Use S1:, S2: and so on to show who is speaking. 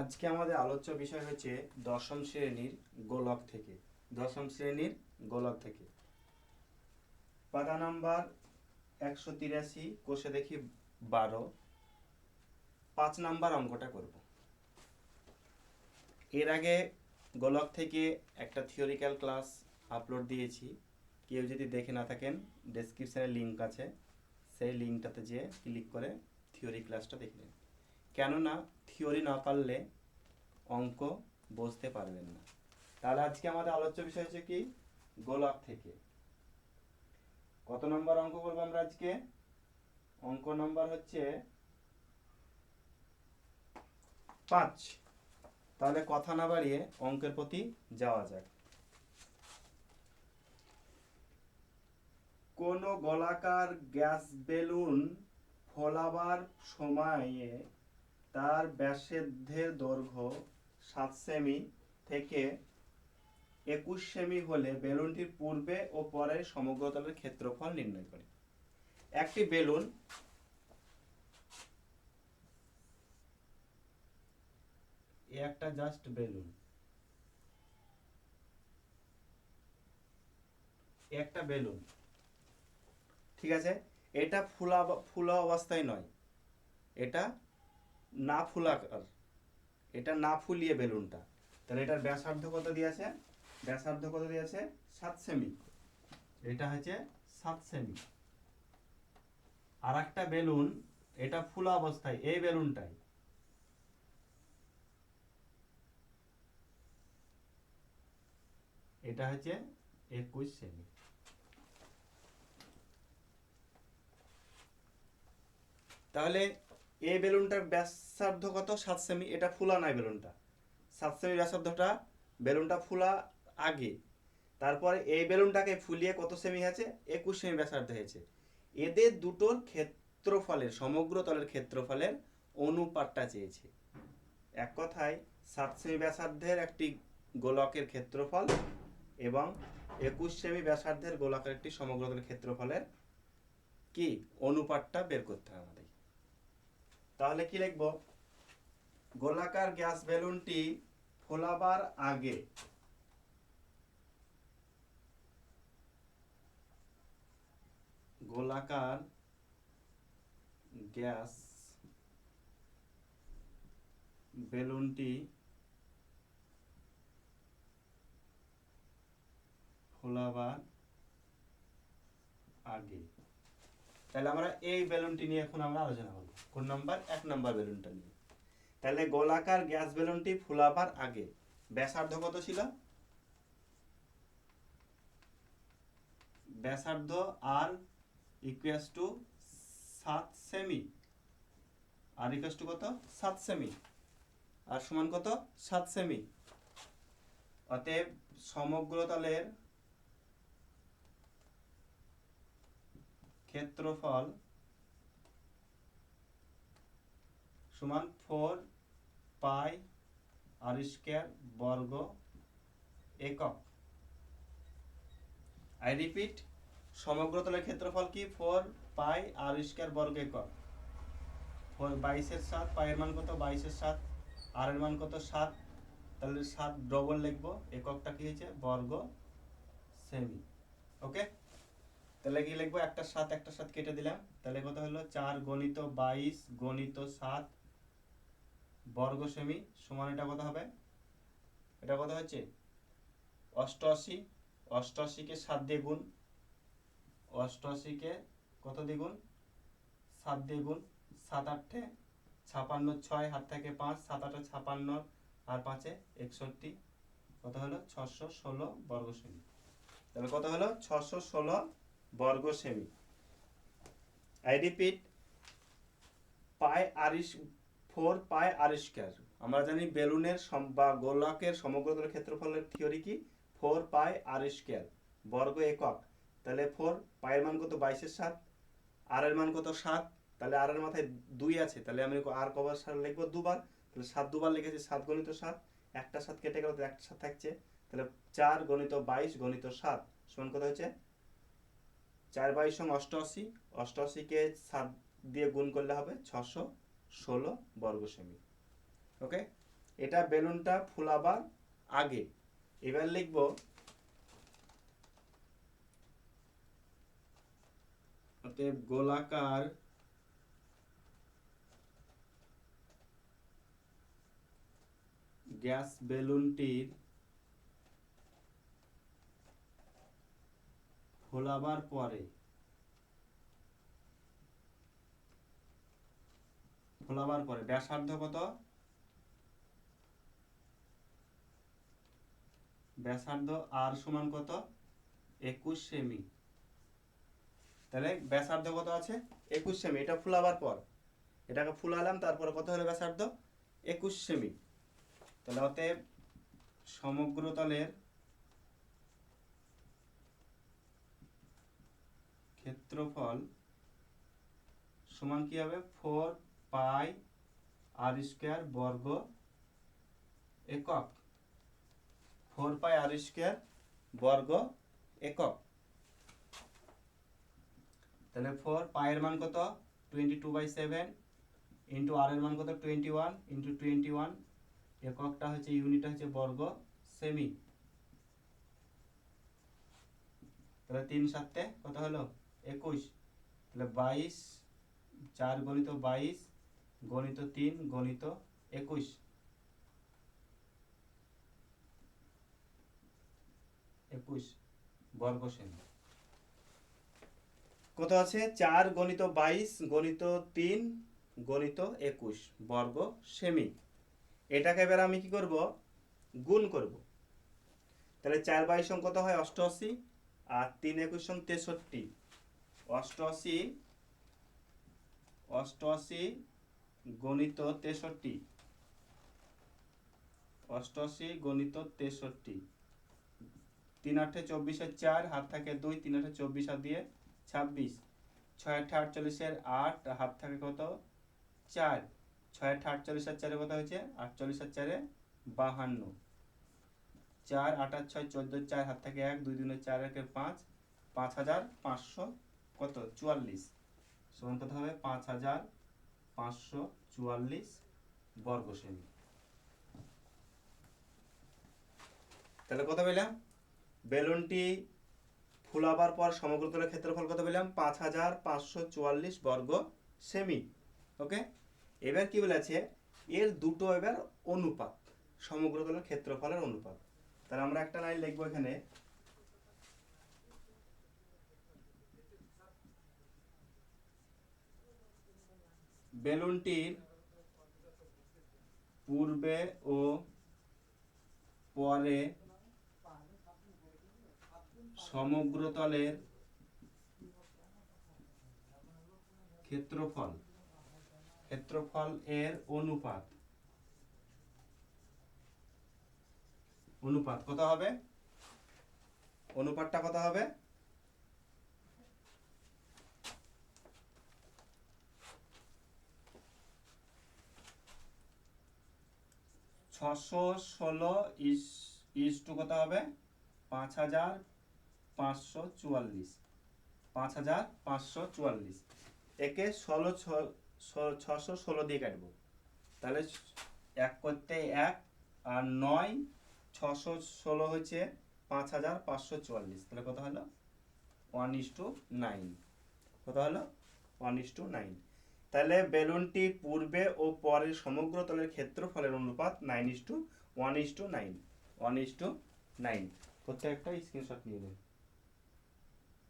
S1: আজকে আমাদের আলোচ্য বিষয় হচ্ছে দশম শ্রেণির গোলক থেকে, দশম শ্রেণির গোলক থেকে। পাতা নাম্বার একশো তিরাশি, কোষে দেখি বারো। পাঁচ নাম্বার অঙ্কটা করব। এর আগে গোলক থেকে একটা থিওরিক্যাল ক্লাস আপলোড দিয়েছি। কেউ যদি দেখে না থাকেন ডেসক্রিপশানে লিঙ্ক আছে। সেই লিঙ্কটাতে যেয়ে ক্লিক করে থিওরি ক্লাসটা দেখে নিন। কেননা থিওরি না পারলে অঙ্ক বুঝতে পারবেন না। তাহলে আজকে আমাদের আলোচ্য বিষয় হচ্ছে কি? গোলাপ থেকে। কত নম্বর অঙ্ক করব আমরা আজকে? অঙ্ক নম্বর হচ্ছে পাঁচ। তাহলে কথা না বাড়িয়ে অঙ্কের প্রতি যাওয়া যাক। কোন গোলাকার গ্যাস বেলুন ফোলাবার সময়ে তার ব্যাসার্ধের দৈর্ঘ্য সাত সেমি থেকে একুশ সেমি হলে বেলুনটির পূর্বে ও পরের সমগ্রতলের ক্ষেত্রফল নির্ণয় করে। একটি বেলুন একটা জাস্ট বেলুন। একটা বেলুন। ঠিক আছে? এটা ফুলা ফুলা অবস্থায় নয়। এটা না ফুলাকার এটা না ফুলিয়ে বেলুনটা। তাহলে এটার ব্যাসার্ধ কত দিয়েছে? ব্যাসার্ধ কত দিয়েছে? সাত সেমি। এটা হচ্ছে সাত সেমি। আর একটা বেলুন, এটা ফুলা অবস্থায়, এই বেলুনটাই। এটা হচ্ছে একুশ সেমি। তাহলে এই বেলুনটার ব্যাসার্ধ কত সাত সেমি এটা ফুলা নয় বেলুনটা। সাত সেমি ব্যাসার্ধটা, বেলুনটা ফুলা আগে। তারপরে এই বেলুনটাকে ফুলিয়ে কত সেমি হয়েছে? একুশ সেমি ব্যাসার্ধ হয়েছে। এদের দুটোর ক্ষেত্রফলের, সমগ্র তলের ক্ষেত্রফলের অনুপাতটা চেয়েছে। এক কথায়, সাত সেমি ব্যাসার্ধের একটি গোলকের ক্ষেত্রফল এবং একুশ সেমি ব্যাসার্ধের গোলকের একটি সমগ্র তলের ক্ষেত্রফলের কি? অনুপাতটা বের করতে হবে আমাদের। তাহলে কি লিখব? গোলাকার গ্যাস বেলুনটি ফোলাবার আগে। গোলাকার গ্যাস বেলুনটি ফোলাবার আগে। তাহলে আমরা এই বেলুনটি নিয়ে এখন আমরা আলোচনা করব। কোন নাম্বার? এক নাম্বার বেলুনটা নিয়ে। তাহলে গোলাকার গ্যাস বেলুনটি ফুলাবার আগে ব্যাসার্ধ কত ছিল? ব্যাসার্ধ আর ইকুয়াস টু সাত সেমি আর ইকুয়াস টু কত? সাত সেমি আর সমান কত? সাত সেমি অতএব সমগ্র সমগ্রতলের ক্ষেত্রফল সমান ফোর পাই আর স্কোয়ার বর্গ একক। আই রিপিট সমগ্রতলের ক্ষেত্রফল কি? ফোর পাই আর স্কোয়ার বর্গ একক। ফোর বাইশের সাত পায়ের মান কত? বাইশের সাত আর এর মান কত? সাত। তাহলে সাত ডবল লিখব। এককটা কি হয়েছে? বর্গ সেমি। ওকে তাহলে কি লিখব? একটা সাত একটা সাত কেটে দিলাম। তাহলে কত হলো? চার গণিত বাইশ, গণিত সাত, বর্গ সেমি সমান এটা কত হবে? এটা কত হচ্ছে? অষ্টআশি। অষ্টআশিকে সাত দিয়ে গুণ। অষ্টআশিকে কত দ্বিগুণ সাত দিয়ে গুণ। সাত আটে ছাপান্ন ছয়, হাত থেকে পাঁচ, সাত আটে ছাপান্ন, আর পাঁচে একষট্টি। কত হলো? ছশো ষোলো বর্গ সেমি। তাহলে কত হলো? ছশো ষোলো বর্গ semi I repeat pi r is four, pi r square আমরা জানি বেলুনের বা গোলকের সমগ্রতলের ক্ষেত্রফলের থিওরি কি? ফোর, পাই আর স্কোয়ার বর্গ একক। তাহলে ফোর পায়ের মান কত? বাইশের সাত। আর এর মান কত? সাত। তাহলে আর এর মাথায় দুই আছে। তাহলে আমি আর কবার সাত লিখব? দুবার। তাহলে সাত দুবার লিখেছি, সাত গণিত সাত। একটা সাত কেটে গেল একটা সাত থাকছে। তাহলে চার গণিত বাইশ, গণিত সাত। সমান কত হচ্ছে চার বাইশ সঙ্গে অষ্টআশি, অষ্টআশিকে সাত দিয়ে গুণ করলে হবে ছশো ষোলো বর্গ সেমি। ওকে? এটা বেলুনটা ফুলাবার আগে। এবার লিখব অতএব গোলাকার গ্যাস বেলুনটির ফোলাবার পরে। ফোলাবার পরে। ব্যাসার্ধ কত? ব্যাসার্ধ আর সমান কত? একুশ সেমি। তাহলে ব্যাসার্ধ কত আছে? একুশ সেমি। এটা ফুলাবার পর। এটাকে ফুলালাম, তারপরে কত হলো ব্যাসার্ধ? একুশ সেমি। তাহলে অতএব সমগ্র ক্ষেত্রফল সমান কি হবে? ফোর পাই আর স্কোয়ার বর্গ একক। ফোর পাই আর স্কোয়ার বর্গ একক। তাহলে ফোর পায়ের মান কত? Twenty two by seven into r এর মান কত? Twenty one into twenty one এককটা হচ্ছে ইউনিটটা হচ্ছে বর্গ সেমি তাহলে তিন সাতে কত হলো? একুশ। তাহলে বাইশ, চার গণিত বাইশ, গণিত তিন, গণিত একুশ। একুশ বর্গ সেমি কত আছে? চার গণিত বাইশ, গণিত তিন, গণিত একুশ বর্গ সেমি এটাকে এবার আমি কি করব? গুণ করব। তাহলে চার বাইশ কত হয়? অষ্টআশি, আর তিন একুশ তেষট্টি। অষ্টআশি অষ্টআশি গণিত তেষট্টি। অষ্টআশি গণিত তেষট্টি। তিন আটে চব্বিশের চার, হাত থাকে দুই, তিন আটে চব্বিশ হাত দিয়ে ছাব্বিশ। ছয় আটে আটচল্লিশের আট, হাত থাকে কত? চার। ছয় আটে আটচল্লিশের চারে কত হয়েছে? আটচল্লিশের চারে বাহান্ন। চার আট আট ছয়, চোদ্দ চার, হাত থেকে এক, দুই দিনের চার একের পাঁচ পাঁচ হাজার পাঁচশো কত? চুয়াল্লিশ। সমান কত হবে? পাঁচ হাজার পাঁচশো চুয়াল্লিশ বর্গ সেমি তাহলে কত পেলাম? বেলুনটি ফুলাবার পর সমগ্র তলের ক্ষেত্রফল কত পেলাম? পাঁচ হাজার পাঁচশো চুয়াল্লিশ বর্গ সেমি ওকে? এবার কি বলেছে? এর দুটো এবার অনুপাত, সমগ্র তলের ক্ষেত্রফলের অনুপাত। তাহলে আমরা একটা লাইন লিখব এখানে। বেলুনটির পূর্বে ও পরে সমগ্র তলের ক্ষেত্রফল। ক্ষেত্রফল এর অনুপাত। অনুপাত কত হবে? অনুপাতটা কত হবে? ছশো ষোলো ইস ইস টু কত হবে? পাঁচ হাজার পাঁচশো চুয়াল্লিশ। পাঁচ হাজার পাঁচশো চুয়াল্লিশ। একে ষোলো ছশো ষোলো দিয়ে কাটবো। তাহলে এক করতে এক, আর নয়, ছশো ষোলো হচ্ছে পাঁচ হাজার পাঁচশো চুয়াল্লিশ। তাহলে কত হলো? One is to nine. কত হলো? One is to nine. তাহলে বেলুনটি পূর্বে ও পরের সমগ্র তলের ক্ষেত্রফলের অনুপাত nine is to one is to nine one is to nine প্রত্যেকটা স্ক্রিনশট নিয়ে নেন।